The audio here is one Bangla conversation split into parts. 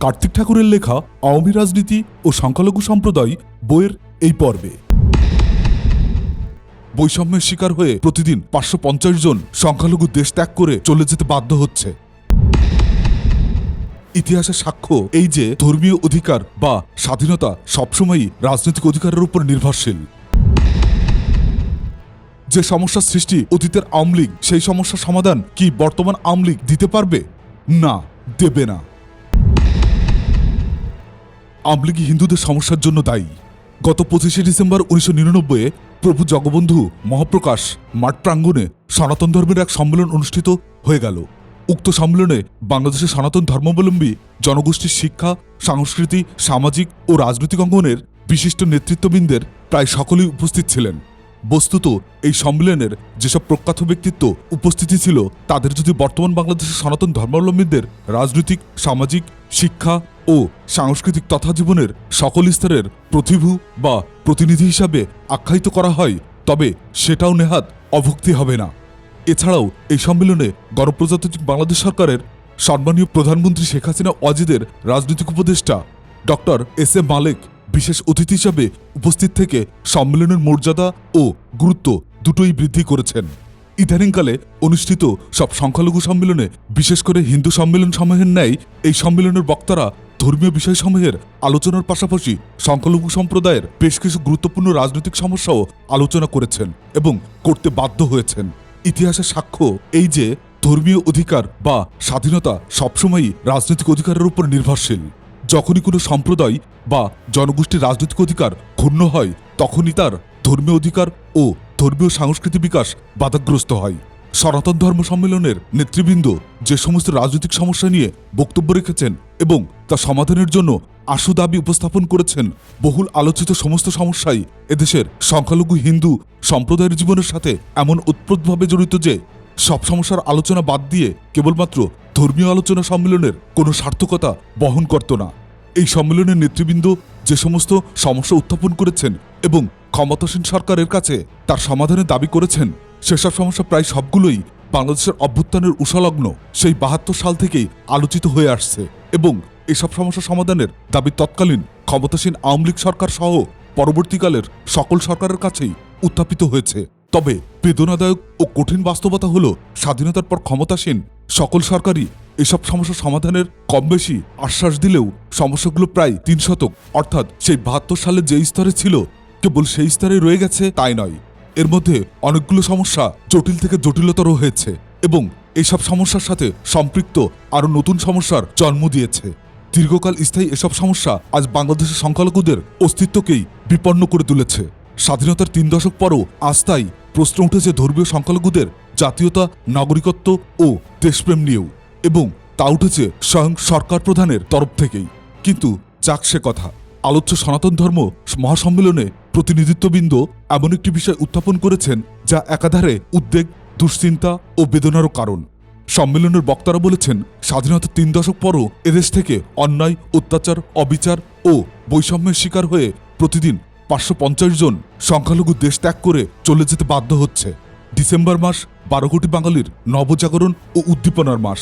কার্তিক ঠাকুরের লেখা আওয়ামী রাজনীতি ও সংখ্যালঘু সম্প্রদায় বইয়ের এই পর্বে। বৈষম্যের শিকার হয়ে প্রতিদিন পাঁচশো পঞ্চাশ জন সংখ্যালঘু দেশ ত্যাগ করে চলে যেতে বাধ্য হচ্ছে। ইতিহাসের সাক্ষ্য এই যে ধর্মীয় অধিকার বা স্বাধীনতা সবসময়ই রাজনৈতিক অধিকারের উপর নির্ভরশীল। যে সমস্যার সৃষ্টি অতীতের আওয়ামী লীগ সেই সমস্যার সমাধান কি বর্তমান আওয়ামী লীগ দিতে পারবে? না, দেবে না। আওয়ামী লীগ হিন্দুদের সমস্যার জন্য দায়ী। গত পঁচিশে ডিসেম্বর উনিশশো নিরানব্বই প্রভু জগবন্ধু মহাপ্রকাশ মাঠ প্রাঙ্গণে সনাতন ধর্মের এক সম্মেলন অনুষ্ঠিত হয়ে গেল। উক্ত সম্মেলনে বাংলাদেশের সনাতন ধর্মাবলম্বী জনগোষ্ঠীর শিক্ষা, সংস্কৃতি, সামাজিক ও রাজনৈতিক অঙ্গনের বিশিষ্ট নেতৃত্ববৃন্দের প্রায় সকলেই উপস্থিত ছিলেন। বস্তুত এই সম্মেলনের যেসব প্রখ্যাত ব্যক্তিত্ব উপস্থিতি ছিল, তাদের যদি বর্তমান বাংলাদেশের সনাতন ধর্মাবলম্বীদের রাজনৈতিক, সামাজিক, শিক্ষা ও সাংস্কৃতিক তথা জীবনের সকল স্তরের প্রতিভু বা প্রতিনিধি হিসাবে আখ্যায়িত করা হয়, তবে সেটাও নেহাত অভক্তি হবে না। এছাড়াও এই সম্মেলনে গণপ্রজাতান্ত্রিক বাংলাদেশ সরকারের সম্মানীয় প্রধানমন্ত্রী শেখ হাসিনা ওয়াজিদের রাজনৈতিক উপদেষ্টা ডক্টর এস এ মালেক বিশেষ অতিথি হিসাবে উপস্থিত থেকে সম্মেলনের মর্যাদা ও গুরুত্ব দুটোই বৃদ্ধি করেছেন। ইদানিংকালে অনুষ্ঠিত সব সংখ্যালঘু সম্মেলনে বিশেষ করে হিন্দু সম্মেলন সমূহের ন্যায় এই সম্মেলনের বক্তারা ধর্মীয় বিষয়সমূহের আলোচনার পাশাপাশি সংখ্যালঘু সম্প্রদায়ের বেশ কিছু গুরুত্বপূর্ণ রাজনৈতিক সমস্যাও আলোচনা করেছেন এবং করতে বাধ্য হয়েছেন। ইতিহাসের সাক্ষ্য এই যে ধর্মীয় অধিকার বা স্বাধীনতা সবসময়ই রাজনৈতিক অধিকারের উপর নির্ভরশীল। যখনই কোনো সম্প্রদায় বা জনগোষ্ঠীর রাজনৈতিক অধিকার ক্ষুণ্ণ হয়, তখনই তার ধর্মীয় অধিকার ও ধর্মীয় সাংস্কৃতিক বিকাশ বাধাগ্রস্ত হয়। সনাতন ধর্ম সম্মেলনের নেতৃবৃন্দ যে সমস্ত রাজনৈতিক সমস্যা নিয়ে বক্তব্য রেখেছেন এবং তা সমাধানের জন্য আশু দাবি উপস্থাপন করেছেন, বহুল আলোচিত সমস্ত সমস্যাই এদেশের সংখ্যালঘু হিন্দু সম্প্রদায়ের জীবনের সাথে এমন ওতপ্রোতভাবে জড়িত যে সব সমস্যার আলোচনা বাদ দিয়ে কেবলমাত্র ধর্মীয় আলোচনা সম্মেলনের কোনো সার্থকতা বহন করত না। এই সম্মেলনের নেতৃবৃন্দ যে সমস্ত সমস্যা উত্থাপন করেছেন এবং ক্ষমতাসীন সরকারের কাছে তার সমাধানের দাবি করেছেন, সেসব সমস্যা প্রায় সবগুলোই বাংলাদেশের অভ্যুত্থানের উষালগ্ন সেই বাহাত্তর সাল থেকেই আলোচিত হয়ে আসছে এবং এসব সমস্যা সমাধানের দাবি তৎকালীন ক্ষমতাসীন আওয়ামী লীগ সরকার সহ পরবর্তীকালের সকল সরকারের কাছেই উত্থাপিত হয়েছে। তবে বেদনাদায়ক ও কঠিন বাস্তবতা হল স্বাধীনতার পর ক্ষমতাসীন সকল সরকারই এসব সমস্যা সমাধানের কম বেশি আশ্বাস দিলেও সমস্যাগুলো প্রায় তিন শতক। অর্থাৎ সেই বাহাত্তর সালে যে স্তরে ছিল, কেবল সেই স্তরে রয়ে গেছে তাই নয়। এর মধ্যে অনেকগুলো সমস্যা জটিল থেকে জটিলতর হয়েছে এবং এসব সমস্যার সাথে সম্পৃক্ত আরও নতুন সমস্যার জন্ম দিয়েছে। দীর্ঘকাল স্থায়ী এসব সমস্যা আজ বাংলাদেশের সংখ্যালঘুদের অস্তিত্বকেই বিপন্ন করে তুলেছে। স্বাধীনতার তিন দশক পরও তাই প্রশ্ন উঠেছে ধর্মীয় সংখ্যালঘুদের জাতীয়তা, নাগরিকত্ব ও দেশপ্রেম নিয়েও এবং তা উঠেছে স্বয়ং সরকার প্রধানের তরফ থেকেই। কিন্তু যাক সে কথা, আলোচ্য সনাতন ধর্ম মহাসম্মেলনে প্রতিনিধিত্ববৃন্দ এমন একটি বিষয় উত্থাপন করেছেন যা একাধারে উদ্বেগ, দুশ্চিন্তা ও বেদনারও কারণ। সম্মেলনের বক্তারা বলেছেন, স্বাধীনতার তিন দশক পরও এদেশ থেকে অন্যায়, অত্যাচার, অবিচার ও বৈষম্যের শিকার হয়ে প্রতিদিন পাঁচশো পঞ্চাশ জন সংখ্যালঘু দেশ ত্যাগ করে চলে যেতে বাধ্য হচ্ছে। ডিসেম্বর মাস বারো কোটি বাঙালির নবজাগরণ ও উদ্দীপনার মাস।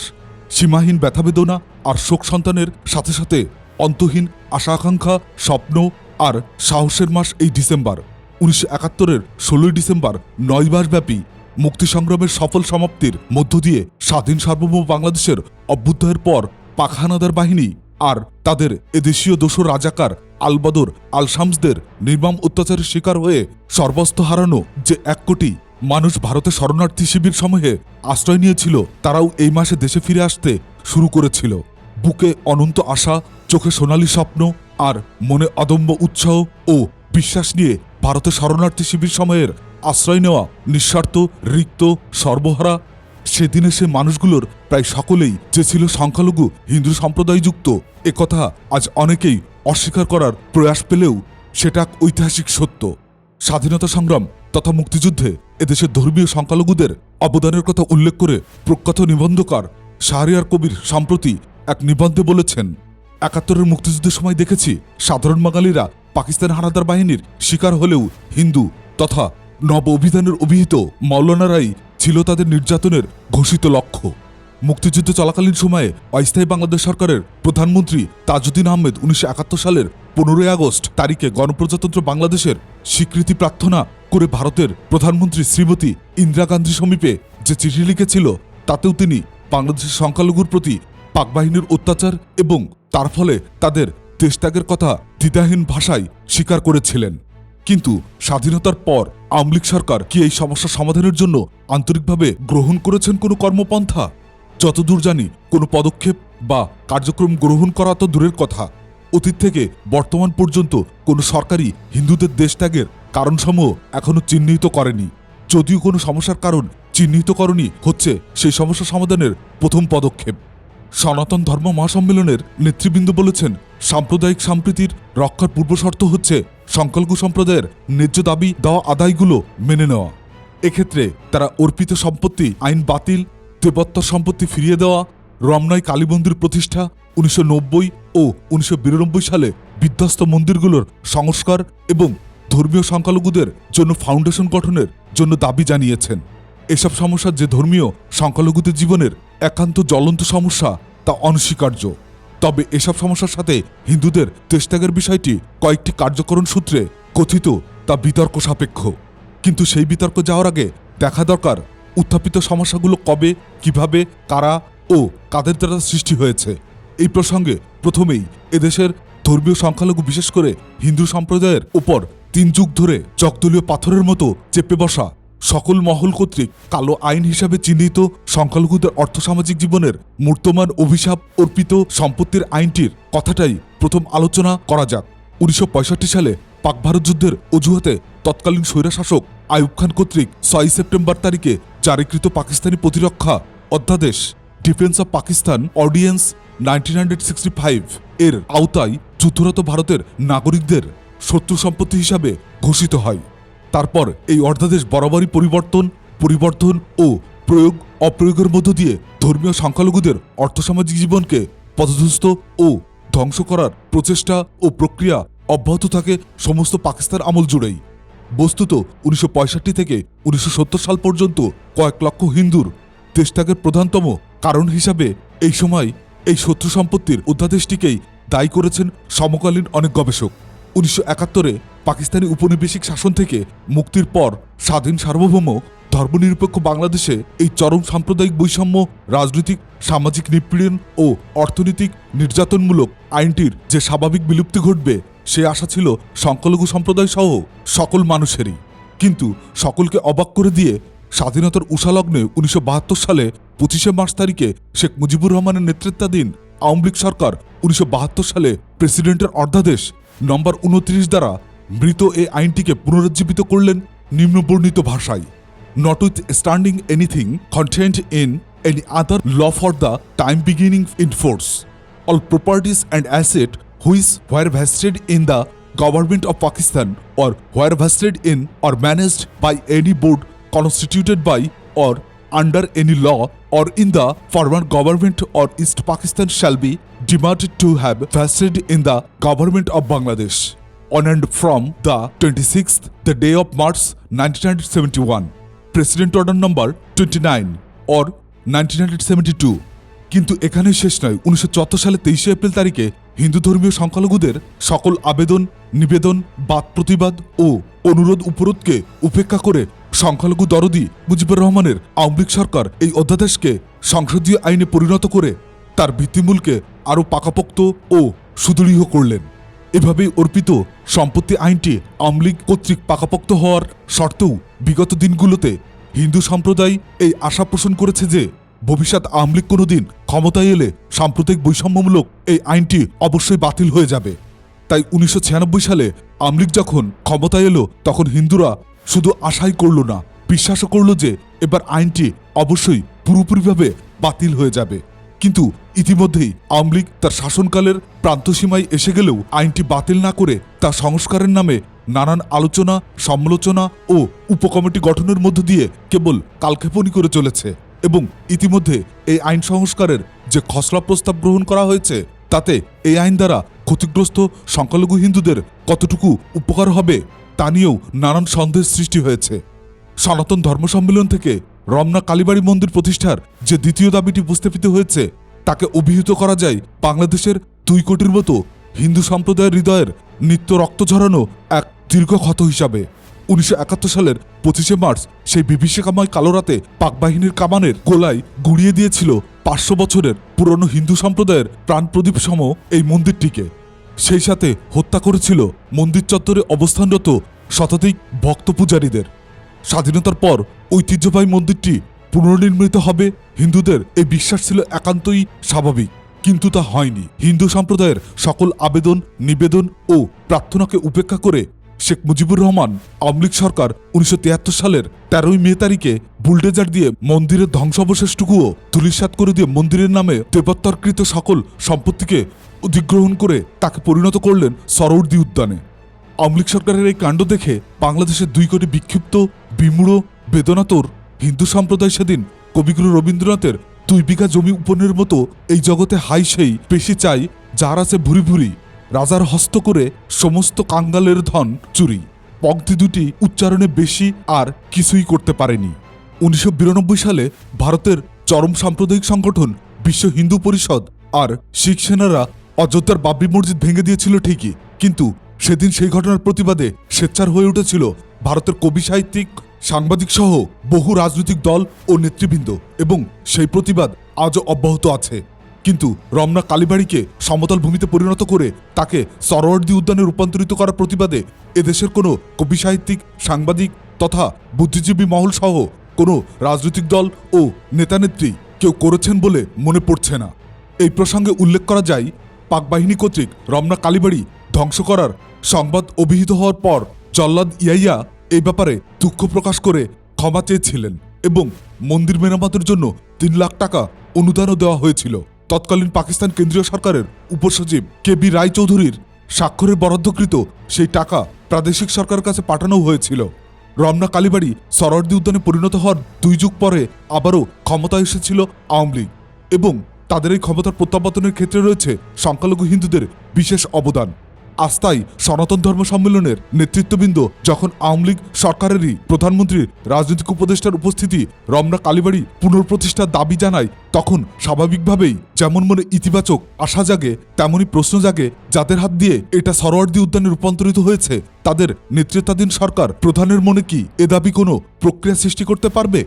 সীমাহীন ব্যথাবেদনা আর শোক সন্তানের সাথে সাথে অন্তহীন আশা আকাঙ্ক্ষা, স্বপ্ন আর সাহসের মাস এই ডিসেম্বর। উনিশশো একাত্তরের ষোলোই ডিসেম্বর নয় মাসব্যাপী মুক্তি সংগ্রামের সফল সমাপ্তির মধ্য দিয়ে স্বাধীন সার্বভৌম বাংলাদেশের অভ্যুদয়ের পর পাখানাদার বাহিনী আর তাদের এদেশীয় দোসর রাজাকার আলবদর আল শামসদের নির্মম অত্যাচারের শিকার হয়ে সর্বস্ত হারানো যে এক কোটি মানুষ ভারতে শরণার্থী শিবির সমূহে আশ্রয় নিয়েছিল, তারাও এই মাসে দেশে ফিরে আসতে শুরু করেছিল। বুকে অনন্ত আশা, চোখে সোনালী স্বপ্ন আর মনে অদম্য উৎসাহ ও বিশ্বাস নিয়ে ভারতের শরণার্থী শিবির সময়ের আশ্রয় নেওয়া নিঃস্বার্থ, রিক্ত, সর্বহারা, সেদিনে সে মানুষগুলোর প্রায় সকলেই যে ছিল সংখ্যালঘু হিন্দু সম্প্রদায়যুক্ত একথা আজ অনেকেই অস্বীকার করার প্রয়াস পেলেও সেটা ঐতিহাসিক সত্য। স্বাধীনতা সংগ্রাম তথা মুক্তিযুদ্ধে এদেশের ধর্মীয় সংখ্যালঘুদের অবদানের কথা উল্লেখ করে প্রখ্যাত নিবন্ধকার শাহরিয়ার কবির সম্প্রতি এক নিবন্ধে বলেছেন, একাত্তরের মুক্তিযুদ্ধের সময় দেখেছি সাধারণ বাঙালিরা পাকিস্তান হানাদার বাহিনীর শিকার হলেও হিন্দু তথা নব অভিধানের অভিহিত মৌলানারাই ছিল তাদের নির্যাতনের ঘোষিত লক্ষ্য। মুক্তিযুদ্ধ চলাকালীন সময়ে অস্থায়ী বাংলাদেশ সরকারের প্রধানমন্ত্রী তাজউদ্দিন আহমেদ উনিশশো একাত্তর সালের পনেরোই আগস্ট তারিখে গণপ্রজাতন্ত্র বাংলাদেশের স্বীকৃতি প্রার্থনা করে ভারতের প্রধানমন্ত্রী শ্রীমতী ইন্দিরা গান্ধীর সমীপে যে চিঠি লিখেছিল, তাতেও তিনি বাংলাদেশের সংখ্যালঘুর প্রতি পাক বাহিনীর অত্যাচার এবং তার ফলে তাদের দেশত্যাগের কথা দ্বিধাহীন ভাষায় স্বীকার করেছিলেন। কিন্তু স্বাধীনতার পর আওয়ামী সরকার কি এই সমস্যা সমাধানের জন্য আন্তরিকভাবে গ্রহণ করেছেন কোনো কর্মপন্থা? যতদূর জানি, কোনো পদক্ষেপ বা কার্যক্রম গ্রহণ করা তো দূরের কথা। অতীত থেকে বর্তমান পর্যন্ত কোনো সরকারই হিন্দুদের দেশত্যাগের কারণসমূহ এখনও চিহ্নিত করেনি। যদিও কোনো সমস্যার কারণ চিহ্নিতকরণই হচ্ছে সেই সমস্যা সমাধানের প্রথম পদক্ষেপ। সনাতন ধর্ম মহাসম্মেলনের নেতৃবৃন্দ বলেছেন, সাম্প্রদায়িক সম্প্রীতির রক্ষার পূর্বশর্ত হচ্ছে সংখ্যালঘু সম্প্রদায়ের ন্যায্য দাবি দেওয়া আদায়গুলো মেনে নেওয়া। এক্ষেত্রে তারা অর্পিত সম্পত্তি, আইন বাতিল দেবত্তর সম্পত্তি ফিরিয়ে দেওয়া, রমনায় কালী মন্দির প্রতিষ্ঠা, উনিশশো নব্বই ও উনিশশো বিরানব্বই সালে বিধ্বস্ত মন্দিরগুলোর সংস্কার এবং ধর্মীয় সংখ্যালঘুদের জন্য ফাউন্ডেশন গঠনের জন্য দাবি জানিয়েছেন। এসব সমস্যা যে ধর্মীয় সংখ্যালঘুদের জীবনের একান্ত জ্বলন্ত সমস্যা, তা অনস্বীকার্য। তবে এসব সমস্যার সাথে হিন্দুদের দেশত্যাগের বিষয়টি কয়েকটি কার্যকরণ সূত্রে কথিত, তা বিতর্ক সাপেক্ষ। কিন্তু সেই বিতর্ক যাওয়ার আগে দেখা দরকার উত্থাপিত সমস্যাগুলো কবে, কীভাবে, কারা ও কাদের দ্বারা সৃষ্টি হয়েছে। এই প্রসঙ্গে প্রথমেই এদেশের ধর্মীয় সংখ্যালঘু বিশেষ করে হিন্দু সম্প্রদায়ের উপর তিন যুগ ধরে চকদলীয় পাথরের মতো চেপে বসা সকল মহল কর্তৃক কালো আইন হিসাবে চিহ্নিত সংখ্যালঘুদের অর্থসামাজিক জীবনের মূর্তমান অভিশাপ অর্পিত সম্পত্তির আইনটির কথাটাই প্রথম আলোচনা করা যাক। উনিশশো পঁয়ষট্টি সালে পাক ভারত যুদ্ধের অজুহাতে তৎকালীন স্বৈরাশাসক আয়ুব খান কর্তৃক ছয় সেপ্টেম্বর তারিখে জারিকৃত পাকিস্তানি প্রতিরক্ষা অধ্যাদেশ, defence of Pakistan ordinance nineteen এর আওতায় যুদ্ধরত ভারতের নাগরিকদের শত্রু সম্পত্তি হিসাবে ঘোষিত হয়। তারপর এই অর্ধাদেশ বরাবরই পরিবর্তন পরিবর্তন ও প্রয়োগ, অপ্রয়োগের মধ্য দিয়ে ধর্মীয় সংখ্যালঘুদের অর্থসামাজিক জীবনকে পদধস্ত ও ধ্বংস করার প্রচেষ্টা ও প্রক্রিয়া অব্যাহত থাকে সমস্ত পাকিস্তান আমল জুড়েই। বস্তুত উনিশশো পঁয়ষট্টি থেকে উনিশশো সত্তর সাল পর্যন্ত কয়েক লক্ষ হিন্দুর দেশত্যাগের প্রধানতম কারণ হিসাবে এই সময় এই শত্রু সম্পত্তির অধ্যাদেশটিকেই দায়ী করেছেন সমকালীন অনেক গবেষক। উনিশশো একাত্তরে পাকিস্তানি উপনিবেশিক শাসন থেকে মুক্তির পর স্বাধীন সার্বভৌম, ধর্মনিরপেক্ষ বাংলাদেশে এই চরম সাম্প্রদায়িক বৈষম্য, রাজনৈতিক, সামাজিক নিপীড়ন ও অর্থনৈতিক নির্যাতনমূলক আইনটির যে স্বাভাবিক বিলুপ্তি ঘটবে, সে আশা ছিল সংখ্যালঘু সম্প্রদায় সহ সকল মানুষেরই। কিন্তু সকলকে অবাক করে দিয়ে স্বাধীনতার উষালগ্নে উনিশশো বাহাত্তর সালে পঁচিশে মার্চ তারিখে শেখ মুজিবুর রহমানের নেতৃত্বাধীন আওয়ামী লীগ সরকার উনিশশো বাহাত্তর সালে প্রেসিডেন্টের অর্ধাদেশ নম্বর উনত্রিশ দ্বারা মৃত এ আইনটিকে পুনরুজ্জীবিত করলেন নিম্নবর্ণিত ভাষায় notwithstanding anything contained in any other law for the time beginning in force all properties and assets which were vested in the government of Pakistan or were vested in or managed by any board constituted by or under any law or in the former government or East Pakistan shall be demanded to have vested in the government of Bangladesh on and from the 26th the day of March 1971 president order number twenty nine or nineteen কিন্তু এখানে শেষ নয় উনিশশো সালে তেইশে এপ্রিল তারিখে হিন্দু ধর্মীয় সংখ্যালঘুদের সকল আবেদন নিবেদন বাদ প্রতিবাদ ও অনুরোধ উপরোধকে উপেক্ষা করে সংখ্যালঘু দরদি মুজিবুর রহমানের আওয়ামী লীগ সরকার এই অধ্যাদেশকে সংসদীয় আইনে পরিণত করে তার ভিত্তিমূলকে আরও পাকাপোক্ত ও সুদৃঢ় করলেন। এভাবেই অর্পিত সম্পত্তি আইনটি আওয়ামী লীগ কর্তৃক পাকাপোক্ত হওয়ার সত্ত্বেও বিগত দিনগুলোতে হিন্দু সম্প্রদায় এই আশা পোষণ করেছে যে ভবিষ্যৎ আওয়ামী লীগ কোনোদিন ক্ষমতায় এলে সাম্প্রতিক বৈষম্যমূলক এই আইনটি অবশ্যই বাতিল হয়ে যাবে। তাই উনিশশো ছিয়ানব্বই সালে আওয়ামী লীগ যখন ক্ষমতায় এলো, তখন হিন্দুরা শুধু আশাই করল না, বিশ্বাসও করল যে এবার আইনটি অবশ্যই পুরোপুরিভাবে বাতিল হয়ে যাবে। কিন্তু ইতিমধ্যেই আওয়ামী লীগ তার শাসনকালের প্রান্তসীমায় এসে গেলেও আইনটি বাতিল না করে তা সংস্কারের নামে নানান আলোচনা, সমালোচনা ও উপকমিটি গঠনের মধ্য দিয়ে কেবল কালক্ষেপণই করে চলেছে এবং ইতিমধ্যে এই আইন সংস্কারের যে খসড়া প্রস্তাব গ্রহণ করা হয়েছে, তাতে এই আইন দ্বারা ক্ষতিগ্রস্ত সংখ্যালঘু হিন্দুদের কতটুকু উপকার হবে তা নিয়েও নানান সন্দেহের সৃষ্টি হয়েছে। সনাতন ধর্ম সম্মেলন থেকে রমনা কালীবাড়ি মন্দির প্রতিষ্ঠার যে দ্বিতীয় দাবিটি উপস্থাপিত হয়েছে, তাকে অভিহিত করা যায় বাংলাদেশের দুই কোটির মতো হিন্দু সম্প্রদায়ের হৃদয়ের নিত্য রক্ত ঝরানো এক দীর্ঘ ক্ষত হিসাবে। উনিশশো একাত্তর সালের পঁচিশে মার্চ সেই বিভীষিকাময় কালো রাতে পাক বাহিনীর কামানের গোলায় গুড়িয়ে দিয়েছিল পাঁচশো বছরের পুরনো হিন্দু সম্প্রদায়ের প্রাণপ্রদীপ সম এই মন্দিরটিকে। সেই সাথে হত্যা করেছিল মন্দির চত্বরে অবস্থানরত শতাধিক ভক্ত পূজারীদের। স্বাধীনতার পর ঐতিহ্যবাহী মন্দিরটি পুনর্নির্মিত হবে। হিন্দুদের এই বিশ্বাস ছিল একান্তই স্বাভাবিক, কিন্তু তা হয়নি। হিন্দু সম্প্রদায়ের সকল আবেদন, নিবেদন ও প্রার্থনাকে উপেক্ষা করে শেখ মুজিবুর রহমান, আওয়ামী সরকার উনিশশো তিয়াত্তর সালের তেরোই মে তারিখে বুলডেজার দিয়ে মন্দিরের ধ্বংসাবশেষটুকুও ধুলিসাৎ করে দিয়ে মন্দিরের নামে দেবত্তরকৃত সকল সম্পত্তিকে অধিগ্রহণ করে তাকে পরিণত করলেন সরৌর্দি উদ্যানে। আওয়ামী লীগ সরকারের এই কাণ্ড দেখে বাংলাদেশের দুই কোটি বিক্ষিপ্ত, বিমূঢ়, বেদনাতর হিন্দু সম্প্রদায় সেদিন কবিগুরু রবীন্দ্রনাথের দুই বিঘা জমি উপনের মতো এই জগতে হাই সেই পেশি চাই, যার আছে ভুরি ভুরি, রাজার হস্ত করে সমস্ত কাঙ্গালের ধন চুরি। পংক্তি দুটি উচ্চারণে বেশি আর কিছুই করতে পারেনি। উনিশশো বিরানব্বই সালে ভারতের চরম সাম্প্রদায়িক সংগঠন বিশ্ব হিন্দু পরিষদ আর শিখ সেনারা অযোধ্যার বাবরি মসজিদ ভেঙে দিয়েছিল ঠিকই, কিন্তু সেদিন সেই ঘটনার প্রতিবাদে স্বেচ্ছার হয়ে উঠেছিল ভারতের কবি সাহিত্যিক, সাংবাদিক সহ বহু রাজনৈতিক দল ও নেতৃবৃন্দ এবং সেই প্রতিবাদ আজও অব্যাহত আছে। কিন্তু রমনা কালীবাড়িকে সমতল ভূমিতে পরিণত করে তাকে সরোয়ার্দি উদ্যানে রূপান্তরিত করার প্রতিবাদে এদেশের কোনো কবি সাহিত্যিক, সাংবাদিক তথা বুদ্ধিজীবী মহল সহ কোনো রাজনৈতিক দল ও নেতানেত্রী কেউ করেছেন বলে মনে পড়ছে না। এই প্রসঙ্গে উল্লেখ করা যায় পাক বাহিনী কর্তৃক রমনা কালীবাড়ি ধ্বংস করার সংবাদ অভিহিত হওয়ার পর জল্লাদ ইয়াইয়া এই ব্যাপারে দুঃখ প্রকাশ করে ক্ষমা চেয়েছিলেন এবং মন্দির মেরামতের জন্য তিন লাখ টাকা অনুদানও দেওয়া হয়েছিল। তৎকালীন পাকিস্তান কেন্দ্রীয় সরকারের উপসচিব কে বি রায়চৌধুরীর স্বাক্ষরে বরাদ্দকৃত সেই টাকা প্রাদেশিক সরকারের কাছে পাঠানো হয়েছিল। রমনা কালীবাড়ি সরোয়ার্দি উদ্যানে পরিণত হওয়ার দুই যুগ পরে আবারও ক্ষমতায় এসেছিল আওয়ামী লীগ এবং তাদের এই ক্ষমতার প্রত্যাবর্তনের ক্ষেত্রে রয়েছে সংখ্যালঘু হিন্দুদের বিশেষ অবদান। আস্থাই সনাতন ধর্ম সম্মেলনের নেতৃত্ববৃন্দ যখন আওয়ামী লীগ সরকারেরই প্রধানমন্ত্রীর রাজনৈতিক উপদেষ্টার উপস্থিতি রমনা কালীবাড়ি পুনঃপ্রতিষ্ঠার দাবি জানায়, তখন স্বাভাবিকভাবেই যেমন মনে ইতিবাচক আশা জাগে তেমনই প্রশ্ন জাগে, যাদের হাত দিয়ে এটা সরোয়ার্দি উদ্যানে রূপান্তরিত হয়েছে, তাদের নেতৃত্বাধীন সরকার প্রধানের মনে কি এ দাবি কোনো প্রক্রিয়া সৃষ্টি করতে পারবে?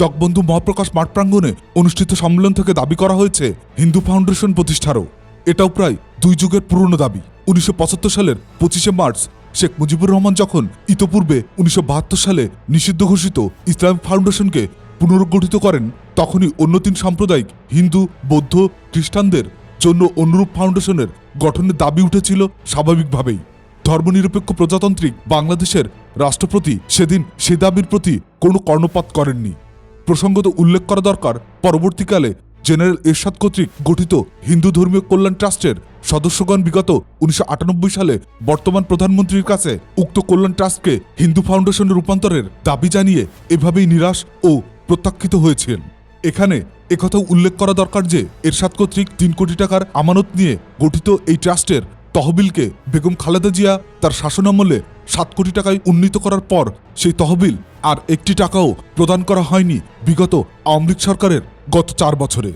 জগবন্ধু মহাপ্রকাশ মাঠ প্রাঙ্গণে অনুষ্ঠিত সম্মেলন থেকে দাবি করা হয়েছে, হিন্দু ফাউন্ডেশন প্রতিষ্ঠারও। এটাও প্রায় দুই যুগের পুরনো দাবি। উনিশশো পঁচাত্তর সালের পঁচিশে মার্চ, শেখ মুজিবুর রহমান যখন ইতপূর্বে উনিশশো সালে নিষিদ্ধ ঘোষিত ইসলামিক ফাউন্ডেশনকে পুনর্গঠিত করেন, তখনই অন্য তিন সাম্প্রদায়িক হিন্দু, বৌদ্ধ, খ্রিস্টানদের জন্য অনুরূপ ফাউন্ডেশনের গঠনের দাবি উঠেছিল স্বাভাবিকভাবেই। ধর্মনিরপেক্ষ প্রজাতান্ত্রিক বাংলাদেশের রাষ্ট্রপতি সেদিন সে দাবির প্রতি কোনো কর্ণপাত করেননি। প্রসঙ্গত উল্লেখ করা দরকার, পরবর্তীকালে জেনারেল এরশাদ কর্তৃক গঠিত হিন্দু ধর্মীয় কল্যাণ ট্রাস্টের সদস্যগণ বিগত উনিশশো আটানব্বই সালে বর্তমান প্রধানমন্ত্রীর কাছে উক্ত কল্যাণ ট্রাস্টকে হিন্দু ফাউন্ডেশনে রূপান্তরের দাবি জানিয়ে এভাবেই নিরাশ ও প্রত্যাখ্যিত হয়েছেন। এখানে একথাও উল্লেখ করা দরকার যে, এরশাদ কর্তৃক তিন কোটি টাকার আমানত নিয়ে গঠিত এই ট্রাস্টের তহবিলকে বেগম খালেদা জিয়া তার শাসনামলে সাত কোটি টাকায় উন্নীত করার পর সেই তহবিল আর একটি টাকাও প্রদান করা হয়নি বিগত আওয়ামী লীগ সরকারের গত চার বছরে।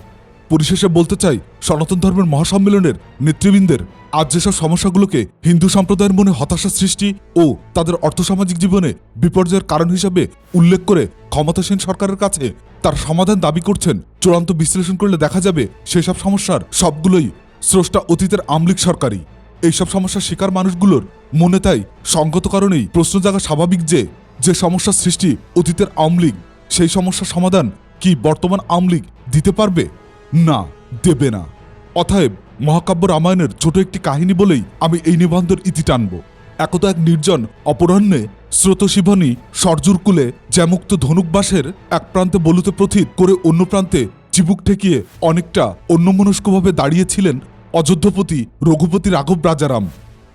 পরিশেষে বলতে চাই, সনাতন ধর্মের মহাসম্মেলনের নেতৃবৃন্দের আজ যেসব সমস্যাগুলোকে হিন্দু সম্প্রদায়ের মনে হতাশা সৃষ্টি ও তাদের অর্থসামাজিক জীবনে বিপর্যয়ের কারণ হিসাবে উল্লেখ করে ক্ষমতাসীন সরকারের কাছে তার সমাধান দাবি করছেন, চূড়ান্ত বিশ্লেষণ করলে দেখা যাবে সেসব সমস্যার সবগুলোই স্রষ্টা অতীতের আমলিক সরকারই। এইসব সমস্যার শিকার মানুষগুলোর মনে তাই সঙ্গত কারণেই প্রশ্ন জাগা স্বাভাবিক যে যে সমস্যার সৃষ্টি অতীতের আওয়ামী লীগ, সেই সমস্যার সমাধান কি বর্তমান আওয়ামী লীগ দিতে পারবে? না, দেবে না। অতএব মহাকাব্য রামায়ণের ছোট একটি কাহিনী বলেই আমি এই নিবন্ধের ইতি টানব। একদা এক নির্জন, অপরাহ্নে স্রোতশিবনী সরজুর কুলে জ্যামুক্ত ধনুকবাসের এক প্রান্তে বলুতে প্রথিত করে অন্য প্রান্তে চিবুক ঠেকিয়ে অনেকটা অন্যমনস্কভাবে দাঁড়িয়েছিলেন অযোধ্যপতি রঘুপতি রাঘব রাজারাম।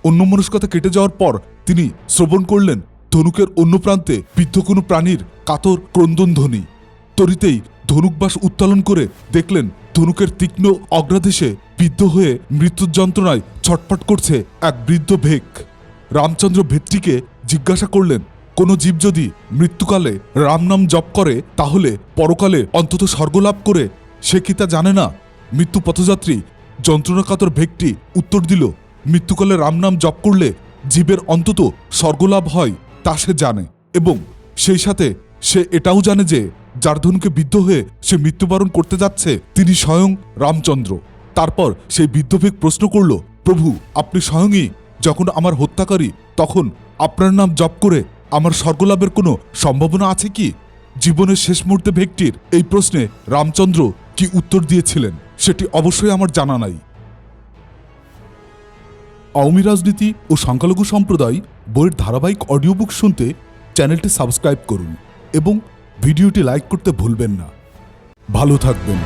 অন্যমনস্কতা কেটে যাওয়ার পর তিনি শ্রবণ করলেন ধনুকের অন্য প্রান্তে বৃদ্ধ কোনো প্রাণীর কাতর ক্রন্দন ধ্বনি তরিতেই ধনুকবাস উত্তোলন করে দেখলেন ধনুকের তীক্ষ্ণ অগ্রাদেশে বিদ্ধ হয়ে মৃত্যুর যন্ত্রণায় ছটফট করছে এক বৃদ্ধ ভেক। রামচন্দ্র ভেত্রীকে জিজ্ঞাসা করলেন, কোনো জীব যদি মৃত্যুকালে রাম নাম জপ করে, তাহলে পরকালে অন্তত স্বর্গলাভ করে, সে কি তা জানে না? মৃত্যু পথযাত্রী যন্ত্রণাকাতর ব্যক্তি উত্তর দিল, মৃত্যুকালে রামনাম জপ করলে জীবের অন্তত স্বর্গলাভ হয়, তা সে জানে। এবং সেই সাথে সে এটাও জানে যে, যার ধনুকে বিদ্ধ হয়ে সে মৃত্যুবরণ করতে যাচ্ছে, তিনি স্বয়ং রামচন্দ্র। তারপর সেই বিদ্ধভেগ প্রশ্ন করল, প্রভু, আপনি স্বয়ংই যখন আমার হত্যাকারী, তখন আপনার নাম জপ করে আমার স্বর্গলাভের কোনো সম্ভাবনা আছে কি? জীবনের শেষ মুহূর্তে ব্যক্তির এই প্রশ্নে রামচন্দ্র কি উত্তর দিয়েছিলেন? সেটি অবশ্যই আমার জানা নাই। আওয়ামী রাজনীতি ও সংখ্যালঘু সম্প্রদায় বইয়ের ধারাবাহিক অডিও বুক শুনতে চ্যানেলটি সাবস্ক্রাইব করুন এবং ভিডিওটি লাইক করতে ভুলবেন না। ভালো থাকবেন।